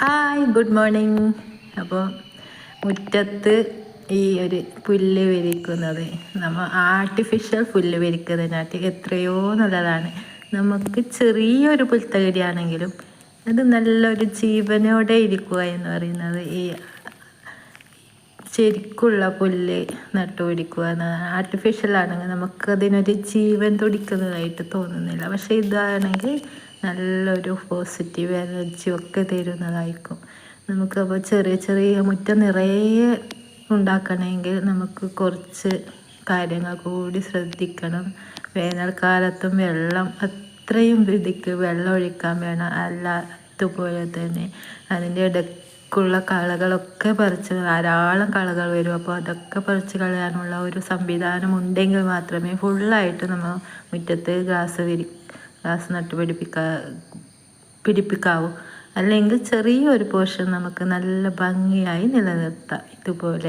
Hi good morning അപ്പോൾ മുറ്റത്ത് ഈ ഒരു പുല്ല് വിരിക്കുന്നത് നമ്മൾ ആർട്ടിഫിഷ്യൽ പുല്ല് വിരിക്കുന്നതിനകത്ത് എത്രയോ നല്ലതാണ്. നമുക്ക് ചെറിയൊരു പുൽത്തകടിയാണെങ്കിലും അത് നല്ലൊരു ജീവനോടെ ഇരിക്കുക എന്ന് പറയുന്നത് ഈ ശരിക്കുള്ള പുല്ല് നട്ടുപിടിക്കുക എന്നതാണ്. ആർട്ടിഫിഷ്യൽ ആണെങ്കിൽ നമുക്കതിനൊരു ജീവൻ തുടിക്കുന്നതായിട്ട് തോന്നുന്നില്ല. പക്ഷേ ഇതാണെങ്കിൽ നല്ലൊരു പോസിറ്റീവ് എനർജി ഒക്കെ തരുന്നതായിരിക്കും. നമുക്കപ്പോൾ ചെറിയ ചെറിയ മുറ്റം നിറയെ ഉണ്ടാക്കണമെങ്കിൽ നമുക്ക് കുറച്ച് കാര്യങ്ങൾ കൂടി ശ്രദ്ധിക്കണം. വേനൽക്കാലത്തും വെള്ളം അത്രയും വിധിക്ക് വെള്ളം ഒഴിക്കാൻ വേണം. അല്ലാത്തതുപോലെ തന്നെ അതിന്റെ ഇടയ്ക്കുള്ള കളകളൊക്കെ പറിച്ച് ധാരാളം കളകൾ വരും. അപ്പോൾ അതൊക്കെ പറിച്ച് കളയാനുള്ള ഒരു സംവിധാനം ഉണ്ടെങ്കിൽ മാത്രമേ ഫുള്ളായിട്ട് നമ്മൾ മുറ്റത്ത് ഗ്രാസ് വിരി ഗ്രാസ് നട്ടുപിടിപ്പിക്കാ പിടിപ്പിക്കാവൂ. അല്ലെങ്കിൽ ചെറിയൊരു പോർഷൻ നമുക്ക് നല്ല ഭംഗിയായി നിലനിർത്താം ഇതുപോലെ.